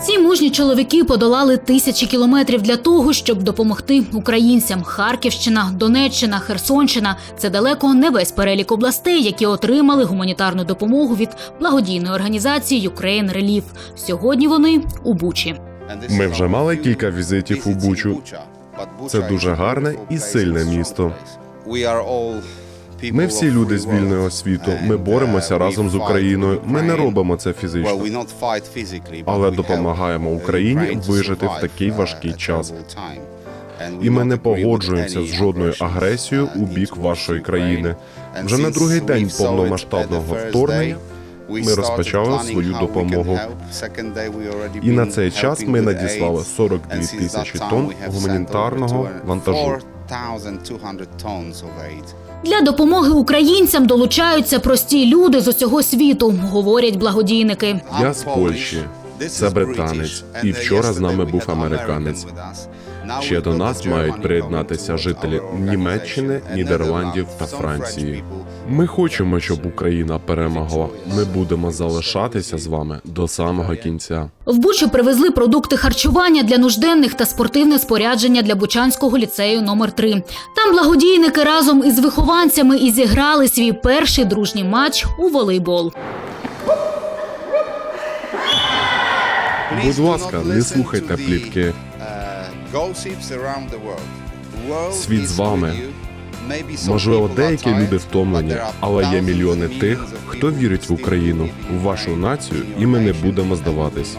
Ці мужні чоловіки подолали тисячі кілометрів для того, щоб допомогти українцям. Харківщина, Донеччина, Херсонщина це далеко не весь перелік областей, які отримали гуманітарну допомогу від благодійної організації Ukraine Relief. Сьогодні вони у Бучі. Ми вже мали кілька візитів у Бучу. Це дуже гарне і сильне місто. Ми всі люди з вільного світу. Ми боремося разом з Україною. Ми не робимо це фізично, але допомагаємо Україні вижити в такий важкий час. і ми не погоджуємося з жодною агресією у бік вашої країни. Вже на другий день повномасштабного вторгнення ми розпочали свою допомогу. І на цей час ми надіслали 42 тисячі тонн гуманітарного вантажу. Для допомоги українцям долучаються прості люди з усього світу, говорять благодійники. Я з Польщі. Це британець. І вчора з нами був американець. Ще до нас мають приєднатися жителі Німеччини, Нідерландів та Франції. Ми хочемо, щоб Україна перемогла. Ми будемо залишатися з вами до самого кінця. В Бучу привезли продукти харчування для нужденних та спортивне спорядження для Бучанського ліцею номер 3 Там благодійники разом із вихованцями і зіграли свій перший дружній матч у волейбол. Будь ласка, не слухайте плітки. Світ з вами. Можливо, деякі люди втомлені, але є мільйони тих, хто вірить в Україну, в вашу націю, і ми не будемо здаватись.